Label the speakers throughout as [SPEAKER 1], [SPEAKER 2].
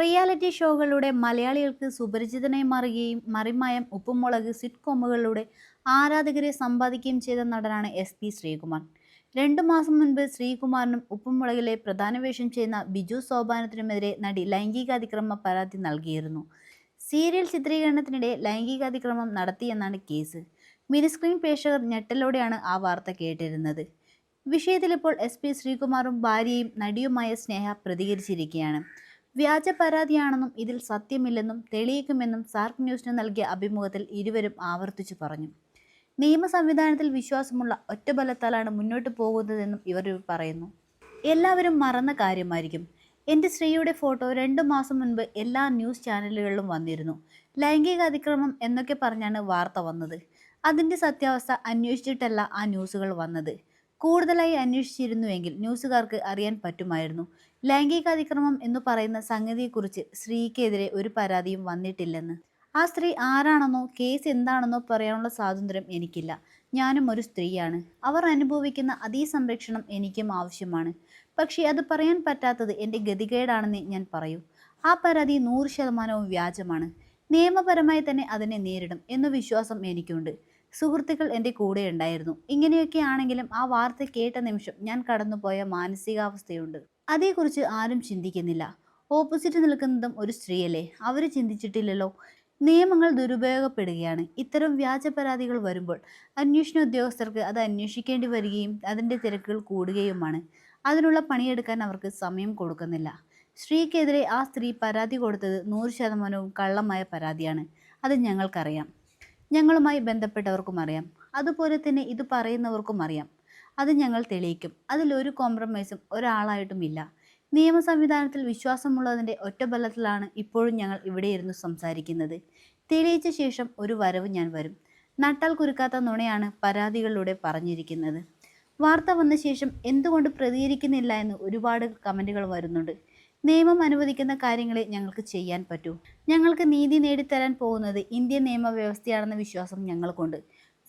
[SPEAKER 1] Reality ഷോകളിലൂടെ മലയാളികൾക്ക് സുപരിചിതനായി മാറുകയും മറിമായം ഉപ്പുമുളക് സിറ്റ്കോമുകളിലൂടെ ആരാധകരെ സമ്പാദിക്കുകയും ചെയ്ത നടനാണ് എസ് പി ശ്രീകുമാർ. രണ്ടു മാസം മുൻപ് ശ്രീകുമാറിനും ഉപ്പുമുളകിലെ പ്രധാന വേഷം ചെയ്യുന്ന ബിജു സോപാനത്തിനുമെതിരെ നടി ലൈംഗികാതിക്രമ പരാതി നൽകിയിരുന്നു. സീരിയൽ ചിത്രീകരണത്തിനിടെ ലൈംഗികാതിക്രമം നടത്തിയെന്നാണ് കേസ്. മിനിസ്ക്രീൻ പ്രേക്ഷകർ ഞെട്ടലോടെയാണ് ആ വാർത്ത കേട്ടിരുന്നത്. വിഷയത്തിലിപ്പോൾ എസ് പി ശ്രീകുമാറും ഭാര്യയും നടിയുമായ സ്നേഹ പ്രതികരിച്ചിരിക്കുകയാണ്. വ്യാജ പരാതിയാണെന്നും ഇതിൽ സത്യമില്ലെന്നും തെളിയിക്കുമെന്നും സാർക്ക് ന്യൂസിന് നൽകിയ അഭിമുഖത്തിൽ ഇരുവരും ആവർത്തിച്ചു പറഞ്ഞു. നിയമ സംവിധാനത്തിൽ വിശ്വാസമുള്ള ഒറ്റബലത്താലാണ് മുന്നോട്ട് പോകുന്നതെന്നും ഇവർ പറയുന്നു. എല്ലാവരും മറന്ന കാര്യമായിരിക്കും. എന്റെ സ്ത്രീയുടെ ഫോട്ടോ രണ്ടു മാസം മുൻപ് എല്ലാ ന്യൂസ് ചാനലുകളിലും വന്നിരുന്നു. ലൈംഗിക അതിക്രമം എന്നൊക്കെ പറഞ്ഞാണ് വാർത്ത വന്നത്. അതിന്റെ സത്യാവസ്ഥ അന്വേഷിച്ചിട്ടല്ല ആ ന്യൂസുകൾ വന്നത്. കൂടുതലായി അന്വേഷിച്ചിരുന്നുവെങ്കിൽ ന്യൂസുകാർക്ക് അറിയാൻ പറ്റുമായിരുന്നു. ലൈംഗികാതിക്രമം എന്ന് പറയുന്ന സംഗതിയെക്കുറിച്ച് സ്ത്രീക്കെതിരെ ഒരു പരാതിയും വന്നിട്ടില്ലെന്ന്. ആ സ്ത്രീ ആരാണെന്നോ കേസ് എന്താണെന്നോ പറയാനുള്ള സ്വാതന്ത്ര്യം എനിക്കില്ല. ഞാനും ഒരു സ്ത്രീയാണ്. അവർ അനുഭവിക്കുന്ന അതേ സംരക്ഷണം എനിക്കും ആവശ്യമാണ്. പക്ഷേ അത് പറയാൻ പറ്റാത്തത് എന്റെ ഗതികേടാണെന്ന് ഞാൻ പറയൂ. ആ പരാതി നൂറ് ശതമാനവും വ്യാജമാണ്. നിയമപരമായി തന്നെ അതിനെ നേരിടും എന്ന വിശ്വാസം എനിക്കുണ്ട്. സുഹൃത്തുക്കൾ എന്റെ കൂടെ ഉണ്ടായിരുന്നു. ഇങ്ങനെയൊക്കെ ആണെങ്കിലും ആ വാർത്ത കേട്ട നിമിഷം ഞാൻ കടന്നുപോയ മാനസികാവസ്ഥയുണ്ട്. അതേക്കുറിച്ച് ആരും ചിന്തിക്കുന്നില്ല. ഓപ്പോസിറ്റ് നിൽക്കുന്നതും ഒരു സ്ത്രീയല്ലേ? അവർ ചിന്തിച്ചിട്ടില്ലല്ലോ. നിയമങ്ങൾ ദുരുപയോഗപ്പെടുകയാണ്. ഇത്തരം വ്യാജ പരാതികൾ വരുമ്പോൾ അന്വേഷണ ഉദ്യോഗസ്ഥർക്ക് അത് അന്വേഷിക്കേണ്ടി വരികയും അതിന്റെ തിരക്കുകൾ കൂടുകയുമാണ്. അതിനുള്ള പണിയെടുക്കാൻ അവർക്ക് സമയം കൊടുക്കുന്നില്ല. സ്ത്രീക്കെതിരെ ആ സ്ത്രീ പരാതി കൊടുത്തത് നൂറ് ശതമാനവും കള്ളമായ പരാതിയാണ്. അത് ഞങ്ങൾക്കറിയാം. ഞങ്ങളുമായി ബന്ധപ്പെട്ടവർക്കും അറിയാം. അതുപോലെ തന്നെ ഇത് പറയുന്നവർക്കും അറിയാം. അത് ഞങ്ങൾ തെളിയിക്കും. അതിലൊരു കോംപ്രമൈസും ഒരാളായിട്ടും ഇല്ല. നിയമ സംവിധാനത്തിൽ വിശ്വാസമുള്ളതിന്റെ ഒറ്റബലത്തിലാണ് ഇപ്പോഴും ഞങ്ങൾ ഇവിടെ ഇരുന്ന് സംസാരിക്കുന്നത്. തെളിയിച്ച ശേഷം ഒരു വരവ് ഞാൻ വരും. നട്ടാൽ കുരുക്കാത്ത നുണയാണ് പരാതികളിലൂടെ പറഞ്ഞിരിക്കുന്നത്. വാർത്ത വന്ന ശേഷം എന്തുകൊണ്ട് പ്രതികരിക്കുന്നില്ല എന്ന് ഒരുപാട് കമന്റുകൾ വരുന്നുണ്ട്. നിയമം അനുവദിക്കുന്ന കാര്യങ്ങളെ ഞങ്ങൾക്ക് ചെയ്യാൻ പറ്റൂ. ഞങ്ങൾക്ക് നീതി നേടിത്തരാൻ പോകുന്നത് ഇന്ത്യൻ നിയമവ്യവസ്ഥയാണെന്ന വിശ്വാസം ഞങ്ങൾക്കുണ്ട്.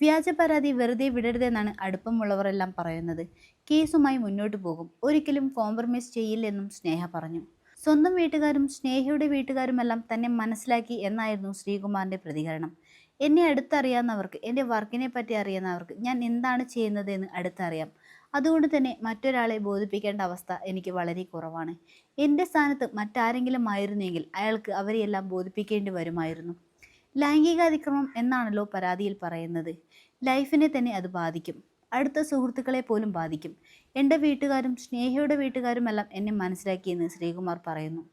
[SPEAKER 1] വ്യാജ പരാതി വെറുതെ വിടരുതെന്നാണ് അടുപ്പമുള്ളവരെല്ലാം പറയുന്നത്. കേസുമായി മുന്നോട്ട് പോകും. ഒരിക്കലും കോംപ്രമൈസ് ചെയ്യില്ലെന്നും സ്നേഹ പറഞ്ഞു. സ്വന്തം വീട്ടുകാരും സ്നേഹയുടെ വീട്ടുകാരുമെല്ലാം തന്നെ മനസ്സിലാക്കി എന്നായിരുന്നു ശ്രീകുമാറിന്റെ പ്രതികരണം. എന്നെ അടുത്തറിയാവുന്നവർക്ക് എന്റെ വർക്കിനെ പറ്റി അറിയുന്നവർക്ക് ഞാൻ എന്താണ് ചെയ്യുന്നതെന്ന് അടുത്തറിയാം. അതുകൊണ്ട് തന്നെ മറ്റൊരാളെ ബോധിപ്പിക്കേണ്ട അവസ്ഥ എനിക്ക് വളരെ കുറവാണ്. എന്റെ സ്ഥാനത്ത് മറ്റാരെങ്കിലും ആയിരുന്നെങ്കിൽ അയാൾക്ക് അവരെയെല്ലാം ബോധിപ്പിക്കേണ്ടി വരുമായിരുന്നു. ലൈംഗികാതിക്രമം എന്നാണല്ലോ പരാതിയിൽ പറയുന്നത്. ലൈഫിനെ തന്നെ അത് ബാധിക്കും. അടുത്ത സുഹൃത്തുക്കളെ പോലും ബാധിക്കും. എന്റെ വീട്ടുകാരും സ്നേഹയുടെ വീട്ടുകാരുമെല്ലാം എന്നെ മനസ്സിലാക്കിയെന്ന് ശ്രീകുമാർ പറയുന്നു.